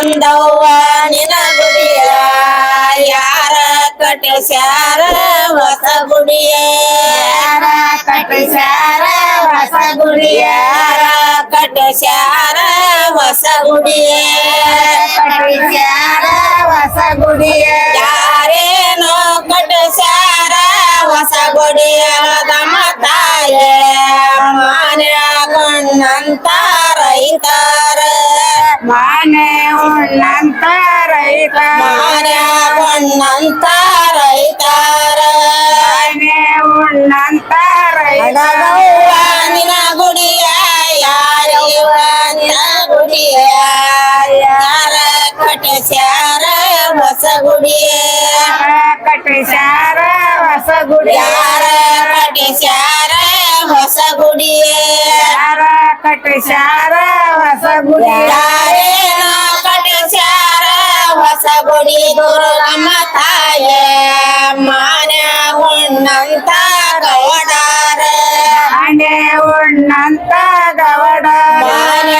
ಬಂದವ್ವ ನಿನ ಗುಡಿಯ ಯಾರ ಕಟ್ಟಿಸ್ಯಾರ ಹೊಸ ಗುಡಿಯ ಯಾರ ಕಟ್ಟಿಸ್ಯಾರ ಹೊಸ ಗುಡಿಯ ಕಟ್ಟಿಸ್ಯಾರ ಹೊಸ ಗುಡಿಯ ಕಟ್ಟಿಸ್ಯಾರ ಹೊಸ ಗುಡಿಯ மானே உன்னந்தாரைதா மானே உன்னந்தாரைதாரே உன்னந்தாரைதா நினகுடி ಕಟ್ಟಿಸ್ಯಾರ ಹೊಸ ಗುಡಿ. ಯಾರೇನೋ ಕಟ್ಟಿಸ್ಯಾರ ಹೊಸ ಗುಡಿ ಗುರು ನಮ್ಮ ತಾಯೇ. ಮಾನ್ಯ ಉಣ್ಣಂತ ಗವಡಾರ ಹಣೆ ಉಣ್ಣಂತ ಗವಡ ಮಾನ್ಯ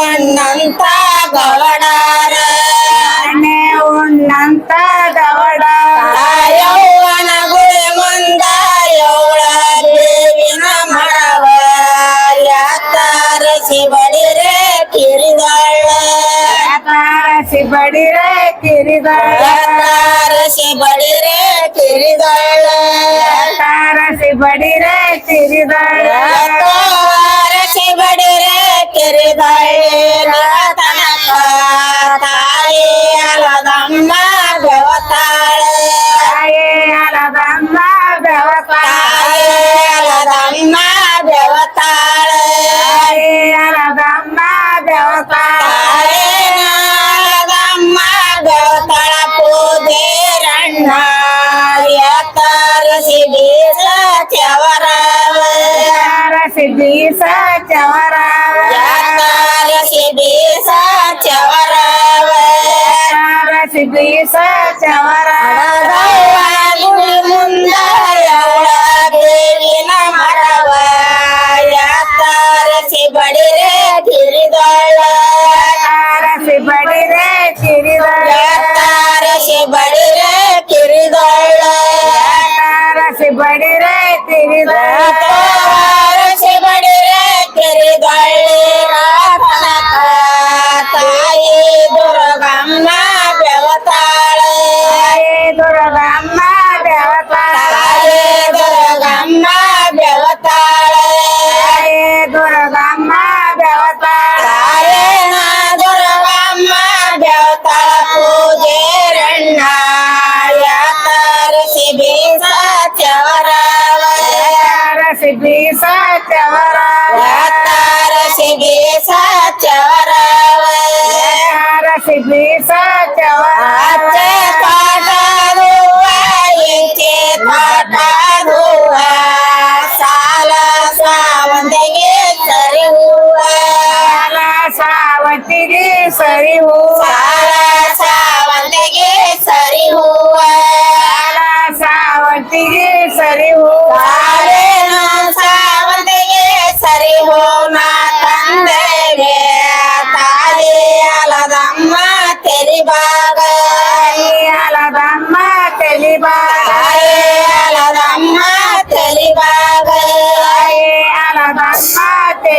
ಉಣ್ಣಂತ ಗವಡಾರ ಹಣೆ ಉಣ್ಣಂತ சிபடிர கிரிதள சிபடிர கிரிதள சிபடிர கிரிதள சிபடிர கிரிதள सिद्धीसाच्या वरावर सिद्धीसाच्या वरावर सिद्धीसाच्या वरावर பேச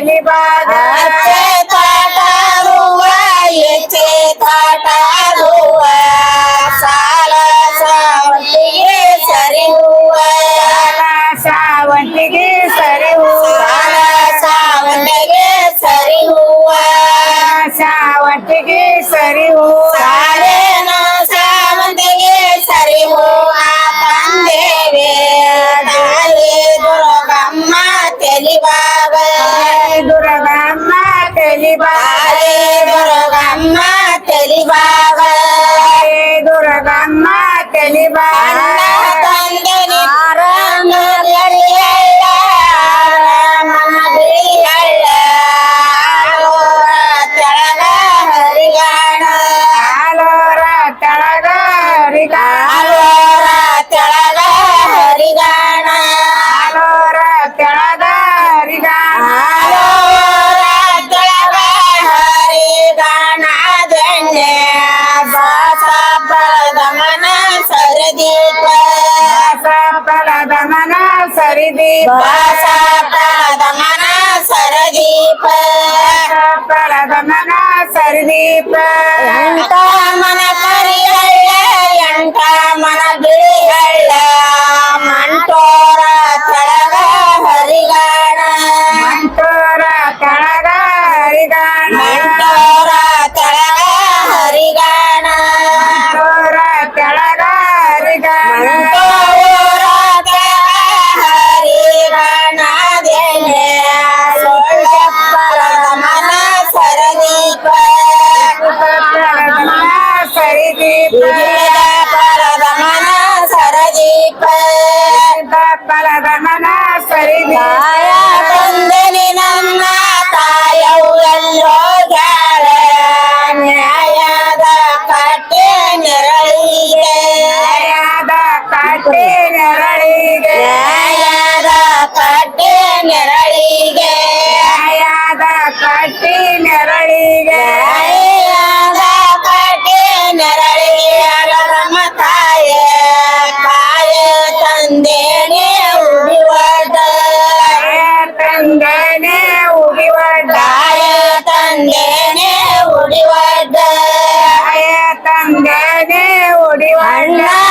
anybody. bye. परिधि भाषा प्रदमन सरदीप प्रदमन सरदीप अंतमन மகனே ஒடிவாழ்ந்தாய்